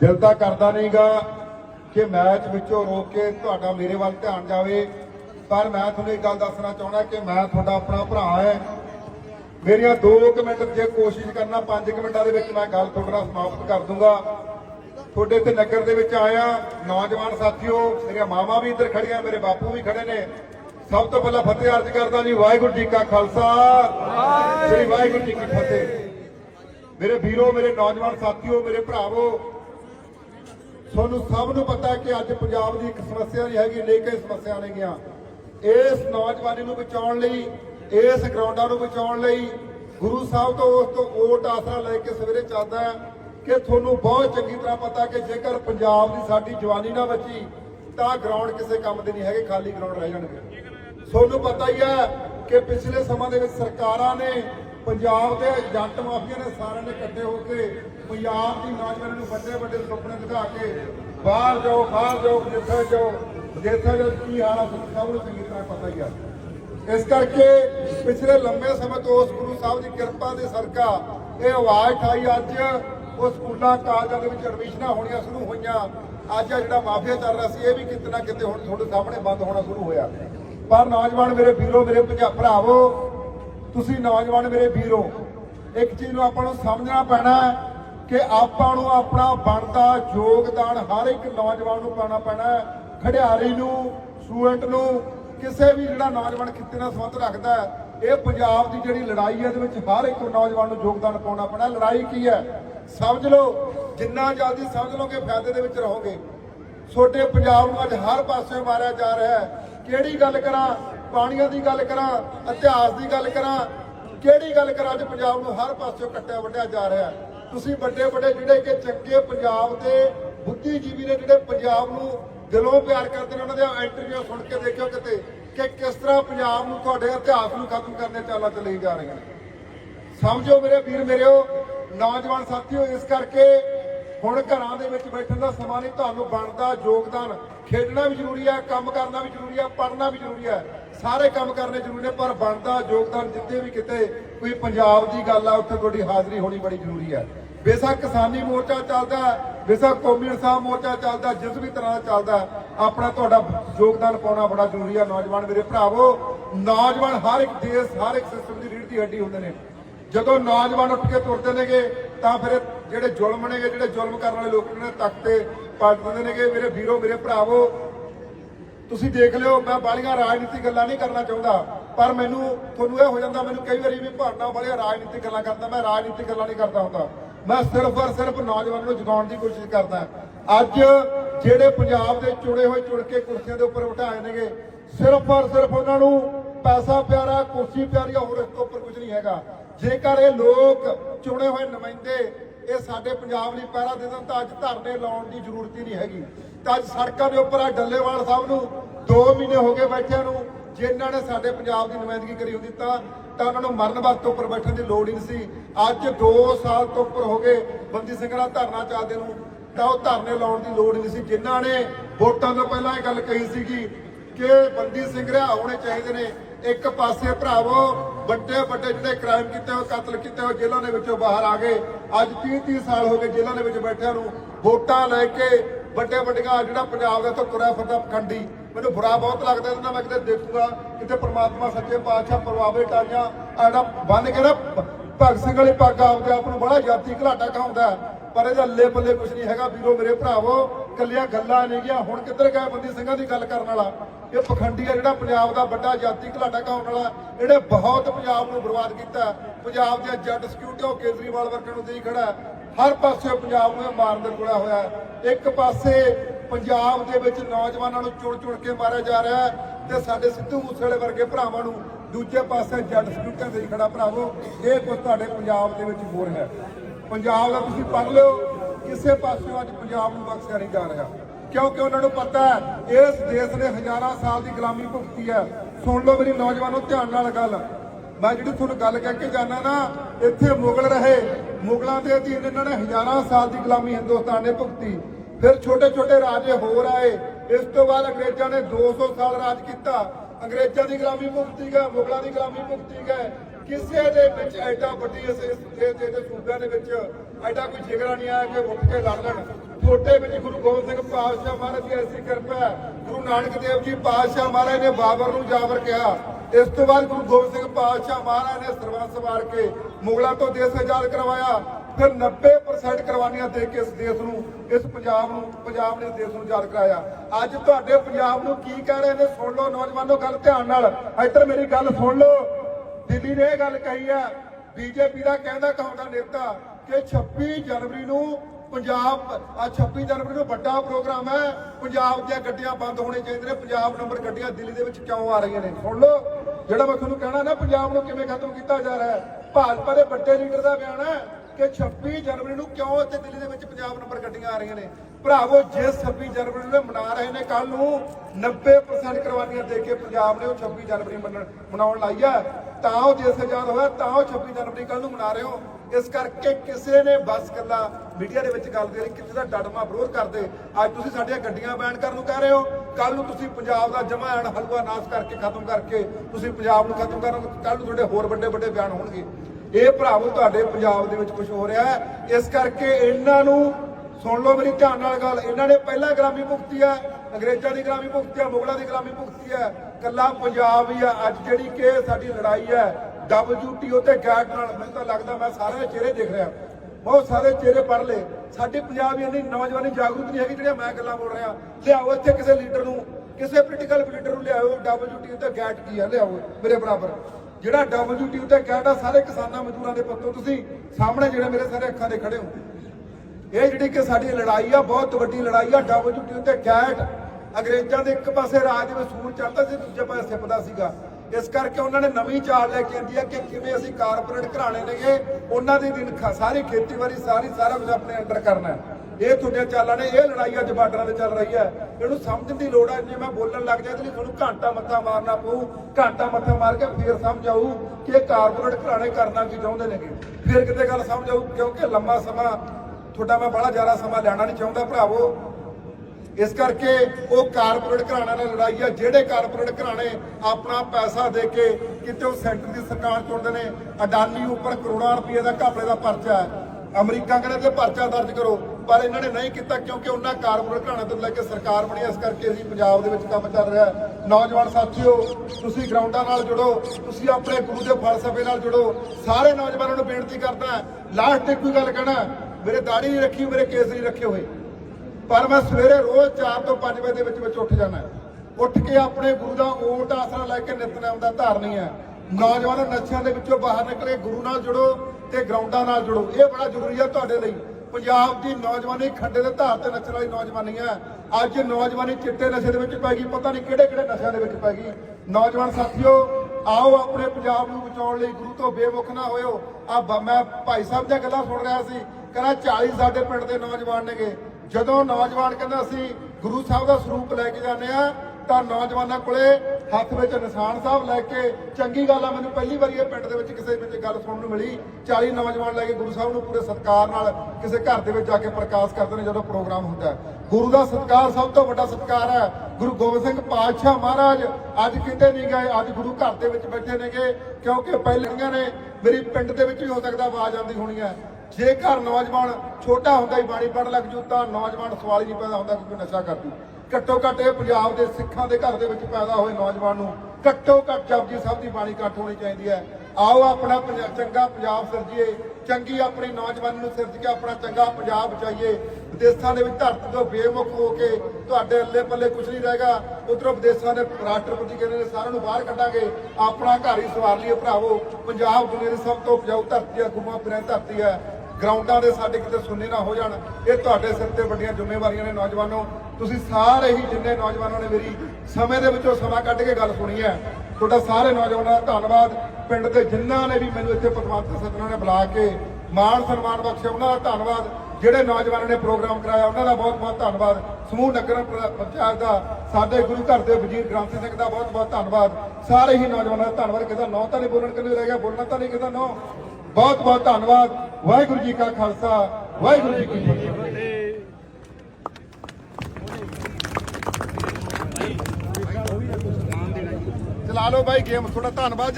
ਦਿਲ ਤਾਂ ਕਰਦਾ ਨਹੀਂਗਾ ਕਿ ਮੈਚ ਵਿੱਚੋਂ ਰੋਕ ਕੇ ਤੁਹਾਡਾ ਮੇਰੇ ਵੱਲ ਧਿਆਨ ਜਾਵੇ। ਪਰ ਮੈਂ ਤੁਹਾਨੂੰ ਇੱਕ ਗੱਲ ਦੱਸਣਾ ਚਾਹੁੰਦਾ ਕਿ ਮੈਂ ਤੁਹਾਡਾ ਆਪਣਾ ਭਰਾ ਹੈ। ਮੇਰੀਆਂ 2 ਮਿੰਟ ਜੇ ਕੋਸ਼ਿਸ਼ ਕਰਨਾ 5 ਮਿੰਟਾਂ ਦੇ ਵਿੱਚ ਮੈਂ ਗੱਲ ਤੁਹਾਡੇ ਨਾਲ ਸਮਾਪਤ ਕਰ ਦੂੰਗਾ। ਤੁਹਾਡੇ ਤੇ ਨਗਰ ਦੇ ਵਿੱਚ ਆਇਆ ਨੌਜਵਾਨ ਸਾਥੀਓ ਮੇਰੀਆਂ ਮਾਵਾਂ ਵੀ ਇੱਧਰ ਖੜੀਆਂ ਮੇਰੇ ਬਾਪੂ ਵੀ ਖੜੇ ਨੇ। ਸਭ ਤੋਂ ਪਹਿਲਾਂ ਫਤਿਹ ਅਰਜ਼ ਕਰਦਾ ਜੀ ਵਾਹਿਗੁਰੂ ਜੀ ਕਾ ਖਾਲਸਾ। ਸ੍ਰੀ ਵਾਹਿਗੁਰੂ ਜੀ ਕੀ ਫਤਿਹ। ਮੇਰੇ ਵੀਰੋ ਮੇਰੇ ਨੌਜਵਾਨ ਸਾਥੀਓ ਮੇਰੇ ਭਰਾਵੋ ਤੁਹਾਨੂੰ ਸਭ ਨੂੰ ਪਤਾ ਕਿ ਅੱਜ ਪੰਜਾਬ ਦੀ ਇੱਕ ਸਮੱਸਿਆ ਨਹੀਂ ਹੈਗੀ, ਅਨੇਕਾਂ ਸਮੱਸਿਆ ਨੇਗੀਆਂ ਇਸ ਨੌਜਵਾਨੀ ਨੂੰ ਬਚਾਉਣ ਲਈ, ਇਸ ਗਰਾਊਂਡਾਂ ਨੂੰ ਬਚਾਉਣ ਲਈ ਗੁਰੂ ਸਾਹਿਬ ਤੋਂ ਉਸ ਤੋਂ ਓਟ ਆਸਰਾ ਲੈ ਕੇ ਸਵੇਰੇ ਚੱਲਦਾ ਕਿ ਤੁਹਾਨੂੰ ਬਹੁਤ ਚੰਗੀ ਤਰ੍ਹਾਂ ਪਤਾ ਕਿ ਜੇਕਰ ਪੰਜਾਬ ਦੀ ਸਾਡੀ ਜਵਾਨੀ ਨਾ ਬਚੀ, ਤਾਂ ਗਰਾਊਂਡ ਕਿਸੇ ਕੰਮ ਦੇ ਨਹੀਂ ਹੈਗੇ, ਖਾਲੀ ਗਰਾਊਂਡ ਰਹਿ ਜਾਣਗੇ। ਤੁਹਾਨੂੰ ਪਤਾ ਹੀ ਹੈ ਕਿ ਪਿਛਲੇ ਸਮਾਂ ਦੇ ਵਿੱਚ ਸਰਕਾਰਾਂ ਨੇ ਪੰਜਾਬ ਦੇ ਜੱਟ ਮਾਫੀਆ ਨੇ ਸਾਰਿਆਂ ਨੇ ਇਕੱਠੇ ਹੋ ਕੇ ਪੰਜਾਬ ਦੀ ਨੌਜਵਾਨਾਂ ਨੂੰ ਵੱਡੇ ਵੱਡੇ ਸੁਪਨੇ ਦਿਖਾ ਕੇ ਬਾਹਰ ਜਾਓ ਬਾਹਰ ਜਾਓ, ਜਿੱਥੇ ਜਾਓ ਜਿੱਥੇ ਜਾਓ, ਕੀ ਹਾਲ ਆ ਸਭ ਨੂੰ ਚੰਗੀ ਤਰ੍ਹਾਂ ਪਤਾ ਹੀ ਆ। ਇਸ ਕਰਕੇ ਪਿਛਲੇ ਲੰਬੇ ਸਮੇਂ ਤੋਂ ਉਸ ਗੁਰੂ ਸਾਹਿਬ ਦੀ ਕਿਰਪਾ ਦੇ ਸਰਕਾ ਇਹ ਆਵਾਜ਼ ਠਾਈ ਅੱਜ, ਉਹ ਸਕੂਲਾਂ, ਕਾਲਜਾਂ ਦੇ ਵਿੱਚ ਐਡਮਿਸ਼ਨਾਂ ਹੋਣੀਆਂ ਸ਼ੁਰੂ ਹੋਈਆਂ। ਅੱਜ ਆ ਜਿਹੜਾ ਮਾਫੀਆ ਚੱਲ ਰਿਹਾ ਸੀ, ਇਹ ਵੀ ਕਿਤੇ ਨਾ ਕਿਤੇ ਹੁਣ ਤੁਹਾਡੇ ਸਾਹਮਣੇ ਬੰਦ ਹੋਣਾ ਸ਼ੁਰੂ ਹੋਇਆ। ਪਰ ਨੌਜਵਾਨ ਮੇਰੇ ਵੀਰੋ, ਮੇਰੇ ਪੰਜਾਬ ਭਰਾਵੋ ਤੁਸੀਂ ਨੌਜਵਾਨ ਮੇਰੇ ਵੀਰੋ, ਇੱਕ ਚੀਜ਼ ਨੂੰ ਆਪਾਂ ਨੂੰ ਸਮਝਣਾ ਪੈਣਾ ਕਿ ਆਪਾਂ ਨੂੰ ਆਪਣਾ ਬਣਦਾ ਯੋਗਦਾਨ ਹਰ ਇੱਕ ਨੌਜਵਾਨ ਨੂੰ ਪਾਉਣਾ ਪੈਣਾ ਖਿਡਾਰੀ ਨੂੰ, ਸਟੂਡੈਂਟ ਨੂੰ, ਕਿਸੇ ਵੀ ਜਿਹੜਾ ਨੌਜਵਾਨ ਖਿੱਤੇ ਨਾਲ ਸੰਬੰਧ ਰੱਖਦਾ ਇਹ ਪੰਜਾਬ ਦੀ ਜਿਹੜੀ ਲੜਾਈ ਹੈ, ਇਹਦੇ ਵਿੱਚ ਹਰ ਇੱਕ ਨੌਜਵਾਨ ਨੂੰ ਯੋਗਦਾਨ ਪਾਉਣਾ ਪੈਣਾ ਲੜਾਈ ਕੀ ਹੈ? ਸਮਝ ਲਓ, ਜਿੰਨਾ ਜਲਦੀ ਸਮਝ ਲਓਗੇ, ਫਾਇਦੇ ਦੇ ਵਿੱਚ ਰਹੋਗੇ। ਛੋਟੇ ਪੰਜਾਬ ਨੂੰ ਅੱਜ ਹਰ ਪਾਸੇ ਮਾਰਿਆ ਜਾ ਰਿਹਾ ਹੈ। ਕਿਹੜੀ ਗੱਲ ਕਰਾਂ? ਪਾਣੀਆਂ ਦੀ ਗੱਲ ਕਰਾਂ, ਇਤਿਹਾਸ ਦੀ ਗੱਲ ਕਰਾਂ, ਕਿਹੜੀ ਗੱਲ ਕਰਾਂ ਅੱਜ ਪੰਜਾਬ ਨੂੰ ਹਰ ਪਾਸਿਓਂ ਕੱਟਿਆ ਵੱਢਿਆ ਜਾ ਰਿਹਾ ਤੁਸੀਂ ਵੱਡੇ ਵੱਡੇ ਜਿਹੜੇ ਕਿ ਚੰਗੇ ਪੰਜਾਬ ਦੇ ਬੁੱਧੀਜੀਵੀ ਨੇ ਜਿਹੜੇ ਪੰਜਾਬ ਨੂੰ ਦਿਲੋਂ ਪਿਆਰ ਕਰਦੇ ਨੇ, ਉਹਨਾਂ ਦੀਆਂ ਇੰਟਰਵਿਊ ਸੁਣ ਕੇ ਦੇਖਿਓ ਕਿਤੇ ਕਿ ਕਿਸ ਤਰ੍ਹਾਂ ਪੰਜਾਬ ਨੂੰ ਤੁਹਾਡੇ ਇਤਿਹਾਸ ਨੂੰ ਖਤਮ ਕਰਨ ਚਾਲਾਂ ਚੱਲੀ ਜਾ ਰਹੀਆਂ ਨੇ। ਸਮਝੋ ਮੇਰੇ ਵੀਰ ਮੇਰਿਓ, ਨੌਜਵਾਨ ਸਾਥੀਓ, ਇਸ ਕਰਕੇ ਹੁਣ ਘਰਾਂ ਦੇ ਵਿੱਚ ਬੈਠਣ ਦਾ ਸਮਾਂ ਨਹੀਂ, ਤੁਹਾਨੂੰ ਬਣਦਾ ਯੋਗਦਾਨ। ਖੇਡਣਾ ਵੀ ਜ਼ਰੂਰੀ ਹੈ, ਕੰਮ ਕਰਨਾ ਵੀ ਜ਼ਰੂਰੀ ਹੈ, ਪੜ੍ਹਨਾ ਵੀ ਜ਼ਰੂਰੀ ਹੈ। ਸਾਰੇ ਕੰਮ ਕਰਨੇ ਜ਼ਰੂਰੀ ਨੇ ਪਰ ਬਣਦਾ ਯੋਗਦਾਨ ਜਿੱਥੇ ਵੀ ਕਿਤੇ ਕੋਈ ਪੰਜਾਬ ਦੀ ਗੱਲ ਆ ਉੱਥੇ ਤੁਹਾਡੀ ਹਾਜ਼ਰੀ ਹੋਣੀ ਬੜੀ ਜ਼ਰੂਰੀ ਹੈ। ਬੇਸ਼ੱਕ ਕਿਸਾਨੀ ਮੋਰਚਾ ਚੱਲਦਾ ਹੈ, ਬੇਸ਼ੱਕ ਕੌਮੀ ਇਨਸਾਫ ਮੋਰਚਾ ਚੱਲਦਾ ਜਿਸ ਵੀ ਤਰ੍ਹਾਂ ਦਾ ਚੱਲਦਾ ਆਪਣਾ ਤੁਹਾਡਾ ਯੋਗਦਾਨ ਪਾਉਣਾ ਬੜਾ ਜ਼ਰੂਰੀ ਹੈ। ਨੌਜਵਾਨ ਮੇਰੇ ਭਰਾਵੋ ਨੌਜਵਾਨ ਹਰ ਇੱਕ ਦੇਸ਼ ਹਰ ਇੱਕ ਸਿਸਟਮ ਦੀ ਰੀੜ੍ਹ ਦੀ ਹੱਡੀ ਹੁੰਦੇ ਨੇ। ਜਦੋਂ ਨੌਜਵਾਨ ਉੱਠ ਕੇ ਤੁਰਦੇ ਨੇਗੇ ਤਾਂ ਫਿਰ ਜਿਹੜੇ ਜ਼ੁਲਮ ਨੇਗੇ ਜਿਹੜੇ ਜ਼ੁਲਮ ਕਰਨ ਵਾਲੇ ਲੋਕ ਨੇ ਤਖਤੇ ਪਲਟ ਦਿੰਦੇ ਨੇਗੇ। ਮੇਰੇ ਵੀਰੋ ਮੇਰੇ ਭਰਾਵੋ ਤੁਸੀਂ ਦੇਖ ਲਿਓ, ਮੈਂ ਬਾਲੀਆਂ ਰਾਜਨੀਤਿਕ ਗੱਲਾਂ ਨਹੀਂ ਕਰਨਾ ਚਾਹੁੰਦਾ, ਪਰ ਮੈਨੂੰ, ਤੁਹਾਨੂੰ ਇਹ ਹੋ ਜਾਂਦਾ, ਮੈਨੂੰ ਕਈ ਵਾਰੀ ਵੀ ਭਾਰਨਾ ਵਾਲੀਆਂ ਰਾਜਨੀਤਿਕ ਗੱਲਾਂ ਕਰਦਾ, ਮੈਂ ਰਾਜਨੀਤਿਕ ਗੱਲਾਂ ਨਹੀਂ ਕਰਦਾ ਹੁੰਦਾ। ਮੈਂ ਸਿਰਫ ਔਰ ਸਿਰਫ ਨੌਜਵਾਨਾਂ ਨੂੰ ਜਗਾਉਣ ਦੀ ਕੋਸ਼ਿਸ਼ ਕਰਦਾ। ਅੱਜ ਜਿਹੜੇ ਪੰਜਾਬ ਦੇ ਚੁਣੇ ਹੋਏ ਚੁਣ ਕੇ ਕੁਰਸੀਆਂ ਦੇ ਉੱਪਰ ਬਿਠਾਏ ਨੇਗੇ, ਸਿਰਫ ਔਰ ਸਿਰਫ ਉਹਨਾਂ ਨੂੰ ਪੈਸਾ ਪਿਆਰਾ, ਕੁਰਸੀ ਪਿਆਰੀ ਹੋਰ ਇਸ ਤੋਂ ਉੱਪਰ ਕੁਝ ਨਹੀਂ ਹੈਗਾ। ਜੇਕਰ ਇਹ ਲੋਕ ਚੁਣੇ ਹੋਏ ਨੁਮਾਇੰਦੇ, ਇਹ ਸਾਡੇ ਪੰਜਾਬ ਲਈ ਪਹਿਰਾ ਦੇ ਦੇਣ, ਤਾਂ ਅੱਜ ਧਰਨੇ ਲਾਉਣ ਦੀ ਜ਼ਰੂਰਤ ਹੀ ਨਹੀਂ ਹੈਗੀ। ਤਾਂ ਅੱਜ ਸੜਕਾਂ ਦੇ ਉੱਪਰ ਆ, ਡੱਲੇਵਾਲ ਸਾਹਿਬ ਨੂੰ 2 ਮਹੀਨੇ ਹੋ ਗਏ ਬੈਠਿਆਂ ਨੂੰ, ਜੇ ਨੇ ਸਾਡੇ ਪੰਜਾਬ ਦੀ ਨੁਮਾਇੰਦਗੀ ਕਰੀ ਹੁੰਦੀ ਤਾਂ ਤਾਂ ਉਹਨਾਂ ਨੂੰ ਮਰਨ ਵਕਤ ਉੱਪਰ ਬੈਠਣ ਦੀ ਲੋੜ ਹੀ ਨਹੀਂ ਸੀ। ਅੱਜ 2 ਸਾਲ ਤੋਂ ਉੱਪਰ ਹੋ ਗਏ, ਬੰਦੀ ਸਿੰਘਾਂ ਦਾ ਧਰਨਾ ਚੱਲਦੇ ਨੂੰ, ਤਾਂ ਉਹ ਧਰਨੇ ਲਾਉਣ ਦੀ ਲੋੜ ਹੀ ਨਹੀਂ ਸੀ। ਜਿਨ੍ਹਾਂ ਨੇ ਵੋਟਾਂ ਤੋਂ ਪਹਿਲਾਂ ਇਹ ਗੱਲ ਕਹੀ ਸੀਗੀ ਕਿ ਬੰਦੀ ਸਿੰਘ ਰਿਹਾ ਹੋਣੇ ਚਾਹੀਦੇ ਨੇ। ਇੱਕ ਪਾਸੇ ਭਰਾਵੋ, ਵੱਡੇ ਵੱਡੇ ਜਿਹੜੇ ਕ੍ਰਾਈਮ ਕੀਤੇ ਹੋਏ ਕਤਲ ਕੀਤੇ ਹੋਏ ਜੇਲ੍ਹਾਂ ਦੇ ਵਿੱਚੋਂ ਬਾਹਰ ਆ ਗਏ। ਅੱਜ 30 30 ਸਾਲ ਹੋ ਗਏ ਜੇਲ੍ਹਾਂ ਦੇ ਵਿੱਚ ਬੈਠਿਆਂ ਨੂੰ। ਵੋਟਾਂ ਲੈ ਕੇ ਵੱਡੇ ਵੱਡੀਆਂ ਜਿਹੜਾ ਪੰਜਾਬ ਦਾ ਤੋਂ ਤੁਰਿਆ ਫਿਰਦਾ ਪਖੰਡੀ ਮੈਨੂੰ ਬੁਰਾ ਬਹੁਤ ਲੱਗਦਾ ਇਹਦਾ ਮੈਂ ਕਿਤੇ ਦੇਖੂਗਾ ਕਿਤੇ ਪ੍ਰਮਾਤਮਾ, ਸੱਚੇ ਪਾਤਸ਼ਾਹ ਪਰਵਾਵੇ ਟਾਈਆਂ ਆ ਬੰਨ ਕੇ ਨਾ ਭਗਤ ਸਿੰਘ ਵਾਲੀ ਪੱਗ ਆਪਦੇ ਆਪ ਨੂੰ ਬੜਾ ਜਾਤੀ ਘਲਾਟਾ ਖਾਉਂਦਾ ਪਰ ਇਹਦੇ ਅੱਲੇ ਪੱਲੇ ਕੁਝ ਨਹੀਂ ਹੈਗਾ। ਵੀਰੋ, ਮੇਰੇ ਭਰਾਵੋ ਕੱਲੀਆਂ ਗੱਲਾਂ ਨਹੀਂ ਗਿਆ ਹੁਣ ਕਿੱਧਰ ਗਏ ਬੰਦੀ ਸਿੰਘਾਂ ਦੀ ਗੱਲ ਕਰਨ ਵਾਲਾ? ਇਹ ਪਖੰਡੀ ਆ ਜਿਹੜਾ ਪੰਜਾਬ ਦਾ ਵੱਡਾ ਜਾਤੀ ਘਲਾਟਾ ਖਾਉਣ ਵਾਲਾ। ਇਹਨੇ ਬਹੁਤ ਪੰਜਾਬ ਨੂੰ ਬਰਬਾਦ ਕੀਤਾ। ਪੰਜਾਬ ਦੇ ਜੱਟ ਸਿਕਿਉਰਿਟੀ ਉਹ ਕੇਜਰੀਵਾਲ ਵਰਗੇ ਨੂੰ ਦੇਈ ਖੜਾ ਹਰ ਪਾਸੇ ਪੰਜਾਬ ਨੂੰ ਇਹ ਮਾਰਨ ਦੇ ਕੋਲਾ ਹੋਇਆ ਇੱਕ ਪਾਸੇ ਪੰਜਾਬ ਦੇ ਵਿੱਚ ਨੌਜਵਾਨਾਂ ਨੂੰ ਚੁਣ ਚੁਣ ਕੇ ਮਾਰਿਆ ਜਾ ਰਿਹਾ ਹੈ ਤੇ ਸਾਡੇ ਸਿੱਧੂ ਮੂਸੇਵਾਲੇ ਵਰਗੇ ਭਰਾਵਾਂ ਨੂੰ ਦੂਜੇ ਪਾਸੇ ਜੱਟ ਸਿਕਿਉਰਿਟੀ ਦੇਈ ਖੜਾ ਭਰਾਵੋ, ਇਹ ਕੁਝ ਤੁਹਾਡੇ ਪੰਜਾਬ ਦੇ ਵਿੱਚ ਹੋ ਹੈ। ਪੰਜਾਬ ਦਾ ਤੁਸੀਂ ਪੜ੍ਹ ਲਿਓ, ਕਿਸੇ ਪਾਸਿਓਂ ਅੱਜ ਪੰਜਾਬ ਨੂੰ ਬਖਸ਼ਿਆ ਨਹੀਂ ਜਾ ਰਿਹਾ। ਕਿਉਂਕਿ ਉਹਨਾਂ ਨੂੰ ਪਤਾ ਹੈ, ਇਸ ਦੇਸ਼ ਨੇ ਹਜ਼ਾਰਾਂ ਸਾਲ ਦੀ ਗੁਲਾਮੀ ਭੁਗਤੀ ਹੈ। ਸੁਣ ਲਓ ਮੇਰੀ ਨੌਜਵਾਨੋ, ਧਿਆਨ ਨਾਲ ਗੱਲ। ਮੈਂ ਜਿਹੜੀ ਤੁਹਾਨੂੰ ਗੱਲ ਕਹਿ ਕੇ ਜਾਣਾ ਨਾ, ਇੱਥੇ ਮੁਗਲ ਰਹੇ। ਮੁਗਲਾਂ ਦੇ ਅਧੀਨ ਇਹਨਾਂ ਨੇ ਹਜ਼ਾਰਾਂ ਸਾਲ ਦੀ ਗੁਲਾਮੀ ਹਿੰਦੁਸਤਾਨ ਨੇ ਭੁਗਤੀ। ਫਿਰ ਛੋਟੇ ਛੋਟੇ ਰਾਜੇ ਹੋਰ ਆਏ। ਇਸ ਤੋਂ ਬਾਅਦ ਅੰਗਰੇਜ਼ਾਂ ਨੇ 200 ਸਾਲ ਰਾਜ ਕੀਤਾ। ਅੰਗਰੇਜ਼ਾਂ ਦੀ ਗੁਲਾਮੀ ਮੁਕਤੀ ਗਏ, ਮੁਗਲਾਂ ਦੀ ਗੁਲਾਮੀ ਮੁਕਤੀ ਗਏ। ਕਿਸੇ ਦੇ ਵਿੱਚ ਐਡਾ ਵੱਡੀ ਇਸ ਦੇ ਦੇ ਸੂਬਿਆਂ ਦੇ ਵਿੱਚ ਐਡਾ ਕੋਈ ਜਿਗਰਾ ਨਹੀਂ ਆਇਆ ਕਿ ਉੱਠ ਕੇ ਲੜ ਲੈਣ। ਛੋਟੇ ਵਿੱਚ ਗੁਰੂ ਗੋਬਿੰਦ ਸਿੰਘ ਪਾਤਸ਼ਾਹ ਮਹਾਰਾਜ ਦੀ ਐਸੀ ਕਿਰਪਾ ਗੁਰੂ ਨਾਨਕ ਦੇਵ ਜੀ ਪਾਤਸ਼ਾਹ ਮਹਾਰਾਜ ਨੇ ਬਾਬਰ ਨੂੰ ਜਾਬਰ ਕਿਹਾ। ਇਸ ਤੋਂ ਬਾਅਦ ਗੁਰੂ ਗੋਬਿੰਦ ਸਿੰਘ ਪਾਤਸ਼ਾਹ ਮਹਾਰਾਜ ਨੇ ਸਰਬੰਸ ਵਾਰ ਕੇ ਮੁਗਲਾਂ ਤੋਂ ਦੇਸ਼ ਆਜ਼ਾਦ ਕਰਵਾਇਆ। ਫਿਰ 90% ਕੁਰਬਾਨੀਆਂ ਦੇ ਕੇ ਇਸ ਦੇਸ਼ ਨੂੰ, ਇਸ ਪੰਜਾਬ ਨੂੰ, ਪੰਜਾਬ ਨੇ ਇਸ ਦੇਸ਼ ਨੂੰ ਆਜ਼ਾਦ ਕਰਾਇਆ। ਅੱਜ ਤੁਹਾਡੇ ਪੰਜਾਬ ਨੂੰ ਕੀ ਕਹਿ ਰਹੇ ਨੇ, ਸੁਣ ਲਓ ਨੌਜਵਾਨੋ ਗੱਲ ਧਿਆਨ ਨਾਲ। ਇੱਧਰ ਮੇਰੀ ਗੱਲ ਸੁਣ ਲਓ। ਦਿੱਲੀ ਨੇ ਇਹ ਗੱਲ ਕਹੀ ਆ ਬੀਜੇਪੀ ਦਾ ਕਹਿੰਦਾ ਕਹਾਉਂਦਾ ਨੇਤਾ? ਕਿ 26 ਜਨਵਰੀ ਨੂੰ ਪੰਜਾਬ, ਆ 26 ਜਨਵਰੀ ਨੂੰ ਵੱਡਾ ਪ੍ਰੋਗਰਾਮ ਹੈ। ਪੰਜਾਬ ਦੀਆਂ ਗੱਡੀਆਂ ਬੰਦ ਹੋਣੇ ਚਾਹੀਦੇ ਨੇ। ਪੰਜਾਬ ਨੰਬਰ ਗੱਡੀਆਂ ਦਿੱਲੀ ਦੇ ਵਿੱਚ ਕਿਉਂ ਆ ਰਹੀਆਂ ਨੇ? ਸੁਣ ਲਓ। ਜਿਹੜਾ ਮੈਂ ਤੁਹਾਨੂੰ ਕਹਿਣਾ ਨਾ, ਪੰਜਾਬ ਨੂੰ ਕਿਵੇਂ ਖਤਮ ਕੀਤਾ ਜਾ ਰਿਹਾ ਹੈ? ਭਾਜਪਾ ਦੇ ਵੱਡੇ ਲੀਡਰ ਦਾ ਬਿਆਨ ਹੈ। ਕਿ 26 ਜਨਵਰੀ ਨੂੰ ਕਿਉਂ ਇੱਥੇ ਦਿੱਲੀ ਦੇ ਵਿੱਚ ਪੰਜਾਬ ਨੰਬਰ ਗੱਡੀਆਂ ਆ ਰਹੀਆਂ ਨੇ? ਭਰਾਵੋ, ਜੇ 26 ਜਨਵਰੀ ਨੂੰ ਮਨਾ ਰਹੇ ਨੇ ਕੱਲ ਨੂੰ 90% ਕੁਰਬਾਨੀਆਂ ਦੇ ਕੇ ਪੰਜਾਬ ਨੇ ਉਹ 26 ਜਨਵਰੀ ਮਨਾਉਣ ਲਾਈ ਹੈ ਤਾਂ ਉਹ ਦੇਸ਼ ਆਜ਼ਾਦ ਹੋਇਆ, ਤਾਂ ਉਹ 26 ਜਨਵਰੀ ਕੱਲ ਨੂੰ ਮਨਾ ਰਹੇ ਹੋ। ਇਸ ਕਰਕੇ ਕਿਸੇ ਨੇ ਬਸ ਕੱਲਾ ਮੀਡੀਆ ਦੇ ਵਿੱਚ ਗੱਲ ਦੇ ਰਹੀ ਕਿਸੇ ਦਾ ਡਟਮਾ ਵਿਰੋਧ ਕਰਦੇ। ਅੱਜ ਤੁਸੀਂ ਸਾਡੀਆਂ ਗੱਡੀਆਂ ਬੈਨ ਕਰਨ ਨੂੰ ਕਹਿ ਰਹੇ ਹੋ। ਕੱਲ ਨੂੰ ਤੁਸੀਂ ਪੰਜਾਬ ਦਾ ਜਮਾ ਐਨ ਹਲਵਾ ਨਾਸ਼ ਕਰਕੇ ਖਤਮ ਕਰਕੇ ਤੁਸੀਂ ਪੰਜਾਬ ਨੂੰ ਖਤਮ ਕਰੋਗੇ ਕੱਲ ਨੂੰ ਤੁਹਾਡੇ ਹੋਰ ਵੱਡੇ ਵੱਡੇ ਬਿਆਨ ਹੋਣਗੇ। ਇਹ ਭਰਾਵੋ ਤੁਹਾਡੇ ਪੰਜਾਬ ਦੇ ਵਿੱਚ ਕੁਝ ਹੋ ਰਿਹਾ ਹੈ। ਇਸ ਕਰਕੇ ਇਹਨਾਂ ਨੂੰ ਸੁਣ ਲਓ ਮੇਰੀ ਧਿਆਨ ਨਾਲ ਗੱਲ। ਇਹਨਾਂ ਨੇ ਪਹਿਲਾਂ ਗੁਲਾਮੀ ਭੁਗਤੀ ਹੈ, ਅੰਗਰੇਜ਼ਾਂ ਦੀ ਗੁਲਾਮੀ ਭੁਗਤੀ ਹੈ, ਮੁਗਲਾਂ ਦੀ ਗੁਲਾਮੀ ਭੁਗਤੀ ਹੈ। ਕੱਲਾ ਪੰਜਾਬ ਹੀ ਆ ਅੱਜ ਜਿਹੜੀ ਕਿ ਸਾਡੀ ਲੜਾਈ ਹੈ WTO ਤੇ ਗੈਟ ਨਾਲ, ਮੈਨੂੰ ਤਾਂ ਲੱਗਦਾ ਮੈਂ ਸਾਰੇ ਚਿਹਰੇ ਦੇਖ ਰਿਹਾ। ਬਹੁਤ ਸਾਰੇ ਚਿਹਰੇ ਪੜ ਲਏ ਸਾਡੇ ਪੰਜਾਬੀਆਂ ਦੀ ਨੌਜਵਾਨੀ ਜਾਗਰੂਕ ਨਹੀਂ ਹੈਗੀ ਜਿਹੜੀਆਂ ਮੈਂ ਗੱਲਾਂ ਬੋਲ ਰਿਹਾ। ਲਿਆਓ ਇੱਥੇ ਕਿਸੇ ਲੀਡਰ ਨੂੰ, ਕਿਸੇ ਪੋਲੀਟੀਕਲ ਲੀਡਰ ਨੂੰ ਲਿਆਓ। WTO ਤੇ ਗੈਟ ਕੀ ਹੈ? ਲਿਆਓ ਮੇਰੇ ਬਰਾਬਰ। ਜਿਹੜਾ WTO ਤੇ ਗੈਟ ਸਾਰੇ ਕਿਸਾਨਾਂ ਮਜ਼ਦੂਰਾਂ ਦੇ ਪੁੱਤੋ ਤੁਸੀਂ ਸਾਹਮਣੇ ਜਿਹੜੇ ਮੇਰੇ ਸਾਰੇ ਅੱਖਾਂ ਦੇ ਖੜੇ ਹੋ। ਇਹ ਜਿਹੜੀ ਕਿ ਸਾਡੀ ਲੜਾਈ ਆ, ਬਹੁਤ ਵੱਡੀ ਲੜਾਈ ਆ WTO ਤੇ ਗੈਟ ਅੰਗਰੇਜ਼ਾਂ ਦੇ ਇੱਕ ਪਾਸੇ, ਰਾਜ ਦੇ ਵਸੂਲ ਚੱਲਦਾ ਸੀ, ਦੂਜੇ ਪਾਸੇ ਸਿਪਦਾ ਸੀਗਾ। ਇਸ ਕਰਕੇ ਉਹਨਾਂ ਨੇ ਨਵੀਂ ਚਾਲ ਲੈ ਕੇ ਆਂਦੀ ਆ ਕਿ ਕਿਵੇਂ ਅਸੀਂ ਕਾਰਪੋਰੇਟ ਘਰਾਣੇ ਨੇਗੇ, ਉਹਨਾਂ ਦੀ ਦਿਨ ਖ- ਸਾਰੀ ਖੇਤੀਬਾੜੀ, ਸਾਰੀ ਸਾਰਾ ਕੁਝ ਆਪਣੇ ਅੰਡਰ ਕਰਨਾ ਹੈ। ਇਹ ਤੁਹਾਡੀਆਂ ਚਾਲਾਂ ਨੇ, ਇਹ ਲੜਾਈ ਅੱਜ ਬਾਰਡਰਾਂ ਤੇ ਚੱਲ ਰਹੀ ਹੈ। ਇਹਨੂੰ ਸਮਝਣ ਦੀ ਲੋੜ ਹੈ ਜੇ ਮੈਂ ਬੋਲਣ ਲੱਗ ਜਾ ਤੇ ਤੁਹਾਨੂੰ ਘੰਟਾ ਮੱਥਾ ਮਾਰਨਾ ਪਊ, ਘੰਟਾ ਮੱਥਾ ਮਾਰ ਕੇ ਫੇਰ ਸਮਝ ਆਊ ਕਿ ਇਹ ਕਾਰਪੋਰੇਟ ਘਰਾਣੇ ਕਰਨਾ ਕੀ ਚਾਹੁੰਦੇ ਨੇਗੇ। ਫਿਰ ਕਿਤੇ ਗੱਲ ਸਮਝ ਆਊ ਕਿਉਂਕਿ ਲੰਮਾ ਸਮਾਂ, ਤੁਹਾਡਾ ਮੈਂ ਬੜਾ ਜ਼ਿਆਦਾ ਸਮਾਂ ਲੈਣਾ ਨਹੀਂ ਚਾਹੁੰਦਾ, ਭਰਾਵੋ। ਇਸ ਕਰਕੇ ਉਹ ਕਾਰਪੋਰੇਟ ਘਰਾਣਾ ਨਾਲ ਲੜਾਈ ਆ, ਜਿਹੜੇ ਕਾਰਪੋਰੇਟ ਘਰਾਣੇ ਆਪਣਾ ਪੈਸਾ ਦੇ ਕੇ ਕਿਤੇ ਉਹ ਸੈਂਟਰ ਦੀ ਸਰਕਾਰ ਚੁਣਦੇ ਨੇ, ਅਡਾਨੀ ਉੱਪਰ ਕਰੋੜਾਂ ਰੁਪਏ ਦਾ ਘਾਪਲੇ ਦਾ ਪਰਚਾ ਹੈ। ਅਮਰੀਕਾ ਕਹਿੰਦੇ ਤੇ ਪਰਚਾ ਦਰਜ ਕਰੋ। ਪਰ ਇਹਨਾਂ ਨੇ ਨਹੀਂ ਕੀਤਾ ਕਿਉਂਕਿ ਉਹਨਾਂ ਕਾਰਪੋਰੇਟ ਘਰਾਣਿਆਂ ਤੋਂ ਲੈ ਕੇ ਸਰਕਾਰ ਬਣੀ ਇਸ ਕਰਕੇ ਅਸੀਂ ਪੰਜਾਬ ਦੇ ਵਿੱਚ ਕੰਮ ਚੱਲ ਰਿਹਾ ਹੈ। ਨੌਜਵਾਨ ਸਾਥੀਓ, ਤੁਸੀਂ ਗਰਾਊਂਡਾਂ ਨਾਲ ਜੁੜੋ, ਤੁਸੀਂ ਆਪਣੇ ਗੁਰੂ ਦੇ ਫਲਸਫੇ ਨਾਲ ਜੁੜੋ। ਸਾਰੇ ਨੌਜਵਾਨਾਂ ਨੂੰ ਬੇਨਤੀ ਕਰਦਾ ਲਾਸਟ ਤੇ ਕੋਈ ਗੱਲ ਕਹਿਣਾ, ਮੇਰੇ ਦਾੜੀ ਨਹੀਂ ਰੱਖੀ, ਮੇਰੇ ਕੇਸ ਨਹੀਂ ਰੱਖੇ ਹੋਏ। ਪਰ ਮੈਂ ਸਵੇਰੇ ਰੋਜ਼ 4 ਤੋਂ 5 ਵਜੇ ਦੇ ਵਿੱਚ ਵਿੱਚ ਉੱਠ ਜਾਣਾ ਉੱਠ ਕੇ ਆਪਣੇ ਗੁਰੂ ਦਾ ਓਟ ਆਸਰਾ ਲੈ ਕੇ ਨਿਤਨੇਮ ਦਾ ਧਾਰਨੀ ਹੈ। ਨੌਜਵਾਨ ਨਸ਼ਿਆਂ ਦੇ ਵਿੱਚੋਂ ਬਾਹਰ ਨਿਕਲੇ, ਗੁਰੂ ਨਾਲ ਜੁੜੋ ਤੇ ਗਰਾਊਂਡਾਂ ਨਾਲ ਜੁੜੋ। ਇਹ ਬੜਾ ਜ਼ਰੂਰੀ ਹੈ ਤੁਹਾਡੇ ਲਈ। ਪੰਜਾਬ ਦੀ ਨੌਜਵਾਨੀ ਖੱਡੇ ਦੇ ਧਾਰ ਤੇ ਨੱਚਣ ਵਾਲੀ ਨੌਜਵਾਨੀ ਹੈ। ਅੱਜ ਨੌਜਵਾਨੀ ਚਿੱਟੇ ਨਸ਼ੇ ਦੇ ਵਿੱਚ ਪੈ ਗਈ, ਪਤਾ ਨਹੀਂ ਕਿਹੜੇ ਕਿਹੜੇ ਨਸ਼ਿਆਂ ਦੇ ਵਿੱਚ ਪੈ ਗਈ। ਨੌਜਵਾਨ ਸਾਥੀਓ, ਆਓ ਆਪਣੇ ਪੰਜਾਬ ਨੂੰ ਬਚਾਉਣ ਲਈ ਗੁਰੂ ਤੋਂ ਬੇਮੁਖ ਨਾ ਹੋਇਓ। ਆ ਮੈਂ ਭਾਈ ਸਾਹਿਬ ਦੀਆਂ ਗੱਲਾਂ ਸੁਣ ਰਿਹਾ ਸੀ, ਕਹਿੰਦਾ 40 ਸਾਡੇ ਪਿੰਡ ਦੇ ਨੌਜਵਾਨ ਨੇਗੇ। ਜਦੋਂ ਨੌਜਵਾਨ ਕਹਿੰਦਾ ਅਸੀਂ ਗੁਰੂ ਸਾਹਿਬ ਦਾ ਸਰੂਪ ਲੈ ਕੇ ਜਾਂਦੇ ਆ ਤਾਂ ਨੌਜਵਾਨਾਂ ਕੋਲੇ ਹੱਥ ਵਿੱਚ ਨਿਸ਼ਾਨ ਸਾਹਿਬ ਲੈ ਕੇ। ਚੰਗੀ ਗੱਲ ਆ, ਮੈਨੂੰ ਪਹਿਲੀ ਵਾਰੀ ਇਹ ਪਿੰਡ ਦੇ ਵਿੱਚ ਕਿਸੇ ਵਿੱਚ ਗੱਲ ਸੁਣਨ ਨੂੰ ਮਿਲੀ। 40 ਨੌਜਵਾਨ ਲੈ ਕੇ ਗੁਰੂ ਸਾਹਿਬ ਨੂੰ ਪੂਰੇ ਸਤਿਕਾਰ ਨਾਲ ਕਿਸੇ ਘਰ ਦੇ ਵਿੱਚ ਜਾ ਕੇ ਪ੍ਰਕਾਸ਼ ਕਰਦੇ ਨੇ ਜਦੋਂ ਪ੍ਰੋਗਰਾਮ ਹੁੰਦਾ ਗੁਰੂ ਦਾ ਸਤਿਕਾਰ ਸਭ ਤੋਂ ਵੱਡਾ ਸਤਿਕਾਰ ਹੈ। ਗੁਰੂ ਗੋਬਿੰਦ ਸਿੰਘ ਪਾਤਸ਼ਾਹ ਮਹਾਰਾਜ ਅੱਜ ਕਿਤੇ ਨਹੀਂ ਗਏ, ਅੱਜ ਗੁਰੂ ਘਰ ਦੇ ਵਿੱਚ ਬੈਠੇ ਨੇਗੇ, ਕਿਉਂਕਿ ਪਹਿਲੀਆਂ ਨੇ ਮੇਰੀ ਪਿੰਡ ਦੇ ਵਿੱਚ ਵੀ ਹੋ ਸਕਦਾ ਆਵਾਜ਼ ਆਉਂਦੀ ਹੋਣੀ ਹੈ। ਜੇਕਰ ਨੌਜਵਾਨ ਛੋਟਾ ਹੁੰਦਾ ਹੀ ਬਾਣੀ ਪੜ੍ਹਨ ਲੱਗ ਜੂ, ਤਾਂ ਨੌਜਵਾਨ ਸਵਾਲ ਹੀ ਨਹੀਂ ਪੈਦਾ ਹੁੰਦਾ ਕਿ ਕੋਈ ਨਸ਼ਾ ਕਰਦੀ। ਘੱਟੋ ਘੱਟ ਇਹ ਪੰਜਾਬ ਦੇ ਸਿੱਖਾਂ ਦੇ ਘਰ ਦੇ ਵਿੱਚ ਪੈਦਾ ਹੋਏ ਨੌਜਵਾਨ ਨੂੰ ਘੱਟੋ ਘੱਟ ਜਪਜੀ ਸਾਹਿਬ ਦੀ ਬਾਣੀ ਇਕੱਠ ਹੋਣੀ ਚਾਹੀਦੀ ਹੈ। ਆਓ ਆਪਣਾ ਚੰਗਾ ਪੰਜਾਬ ਸਿਰਜੀਏ, ਚੰਗੀ ਆਪਣੀ ਨੌਜਵਾਨ ਨੂੰ ਸਿਰਜ ਕੇ ਆਪਣਾ ਚੰਗਾ ਪੰਜਾਬ ਬਚਾਈਏ। ਵਿਦੇਸ਼ਾਂ ਦੇ ਵਿੱਚ ਧਰਤੀ ਤੋਂ ਬੇਮੁਖ ਹੋ ਕੇ ਤੁਹਾਡੇ ਅੱਲੇ ਪੱਲੇ ਕੁਝ ਨਹੀਂ ਰਹੇਗਾ। ਉਧਰੋਂ ਵਿਦੇਸ਼ਾਂ ਦੇ ਰਾਸ਼ਟਰਪਤੀ ਕਹਿੰਦੇ ਨੇ, ਸਾਰਿਆਂ ਨੂੰ ਬਾਹਰ ਕੱਢਾਂਗੇ। ਆਪਣਾ ਘਰ ਹੀ ਸਵਾਰ ਲਈਏ ਭਰਾਵੋ। ਪੰਜਾਬ ਦੁਨੀਆ ਦੀ ਸਭ ਤੋਂ ਉਪਜਾਊ ਧਰਤੀ ਹੈ ਗੁਮਾ ਪਿਆਰੀ ਧਰਤੀ ਹੈ। ਗਰਾਊਂਡਾਂ ਦੇ ਸਾਡੇ ਕਿਤੇ ਸੁੰਨੇ ਨਾ ਹੋ ਜਾਣ। ਇਹ ਤੁਹਾਡੇ ਸਿਰ ਤੇ ਵੱਡੀਆਂ ਜ਼ਿੰਮੇਵਾਰੀਆਂ ਨੇ ਨੌਜਵਾਨੋ। ਤੁਸੀਂ ਸਾਰੇ ਹੀ ਜਿੰਨੇ ਨੌਜਵਾਨਾਂ ਨੇ ਮੇਰੀ ਸਮੇਂ ਦੇ ਵਿੱਚੋਂ ਸਮਾਂ ਕੱਢ ਕੇ ਗੱਲ ਸੁਣੀ ਹੈ। ਤੁਹਾਡਾ ਸਾਰੇ ਨੌਜਵਾਨਾਂ ਦਾ ਧੰਨਵਾਦ। ਪਿੰਡ ਦੇ ਜਿਨ੍ਹਾਂ ਨੇ ਵੀ ਮੈਨੂੰ ਇੱਥੇ ਪਤਵੰਤ ਸਤਨਾ ਨੇ ਬੁਲਾ ਕੇ ਮਾਣ ਸਨਮਾਨ ਬਖਸ਼ਿਆ, ਉਹਨਾਂ ਦਾ ਧੰਨਵਾਦ। ਜਿਹੜੇ ਨੌਜਵਾਨਾਂ ਨੇ ਪ੍ਰੋਗਰਾਮ ਕਰਾਇਆ, ਉਹਨਾਂ ਦਾ ਬਹੁਤ ਬਹੁਤ ਧੰਨਵਾਦ। ਸਮੂਹ ਨਗਰ ਪੰਚਾਇਤ ਦਾ, ਸਾਡੇ ਗੁਰੂ ਘਰ ਦੇ ਵਜ਼ੀਰ ਗ੍ਰੰਥ ਸਿੰਘ ਦਾ ਬਹੁਤ ਬਹੁਤ ਧੰਨਵਾਦ। ਸਾਰੇ ਹੀ ਨੌਜਵਾਨਾਂ ਦਾ ਧੰਨਵਾਦ। ਕਿਹਦਾ ਨਾਂ ਤਾਂ ਨਹੀਂ ਬੋਲਣ ਕਿੰਨੇ ਰਹਿ ਗਿਆ, ਬੋਲਣਾ ਤਾਂ ਨਹੀਂ ਕਿਹਦਾ ਨਾਂ। ਬਹੁਤ ਬਹੁਤ ਧੰਨਵਾਦ। ਵਾਹਿਗੁਰੂ ਜੀ ਕਾ ਖਾਲਸਾ, ਵਾਹਿਗੁਰੂ ਜੀ ਕੀ ਫਤਿਹ। ਚਲਾ ਲਓ ਬਾਈ ਗੇਮ ਥੋੜਾ ਧੰਨਵਾਦ।